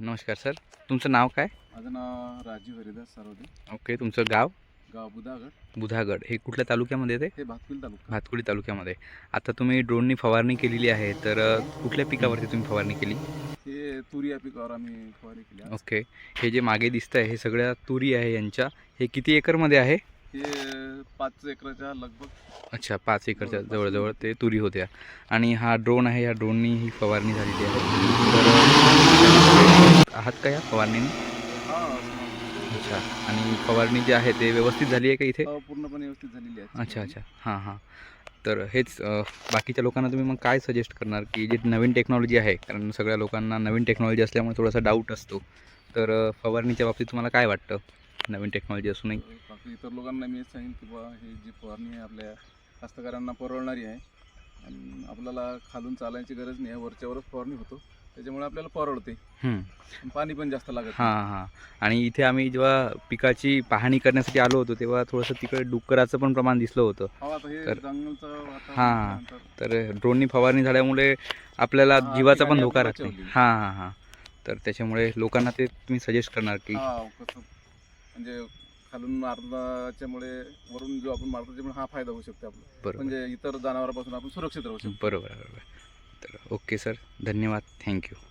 नमस्कार सर तुमचं नाव काय? माझं नाव राजीव हरिदास सारोदे ओके तुमचं गाव? गाव बुधागड. बुधागड. हे कुठल्या तालुक्यामध्ये येते हे भातकुल तालुका. भातकुली तालुक्यामध्ये. आता तुम्ही ड्रोननी फवारणी केलेली आहे तर कुठल्या पिकावरती तुम्ही फवारणी केली? हे तुरी या पिकावर आम्ही फवारणी केली. ओके. हे जे मागे दिसतं आहे हे सगळ्या तुरी आहे यांच्या. हे किती एकरमध्ये आहे? हे पाच एकराच्या लगभग. अच्छा पाच एकरच्या. जवळजवळ ते तुरी होत्या. आणि हा ड्रोन आहे या ड्रोननी ही फवारणी झालेली आहे. तर आहात का या फवारणीने? अच्छा. आणि फवारणी जी आहे ते व्यवस्थित झाली आहे का इथे? हा, पूर्णपणे व्यवस्थित झालेली आहे. अच्छा अच्छा. हां हां. तर हेच बाकीच्या लोकांना तुम्ही मग काय सजेस्ट करणार की जे नवीन टेक्नॉलॉजी आहे? कारण सगळ्या लोकांना नवीन टेक्नॉलॉजी असल्यामुळे थोडासा डाऊट असतो. तर फवारणीच्या बाबतीत तुम्हाला काय वाटतं? नवीन टेक्नॉलॉजी असूनही बाकी इतर लोकांना मी सांगेन की बा ही जी फवारणी आहे आपल्या कास्तकारांना परवडणारी आहे. आणि आपल्याला खालून चालायची गरज नाही आहे. वरच्यावरच फवारणी होतो. त्याच्यामुळे आपल्याला परवडते. पाणी पण जास्त लागत. हां हां. आणि इथे आम्ही जेव्हा पिकाची पाहणी करण्यासाठी आलो होतो तेव्हा थोडंसं तिकडे डुक्कराचं पण प्रमाण दिसलं होतं. हो हे तर- हां. तर ड्रोननी फवारणी झाल्यामुळे आपल्याला जीवाचा पण धोका राहत. हां हां हां. तर त्याच्यामुळे लोकांना ते तुम्ही सजेस्ट करणार की म्हणजे खालून मारल्याच्यामुळे वरून जो आपण मारतो त्यामुळे हा फायदा होऊ शकतो आपला. म्हणजे इतर जनावरांपासून आपण सुरक्षित राहू शकतो. बरोबर बरोबर. तर ओके सर धन्यवाद. थँक्यू.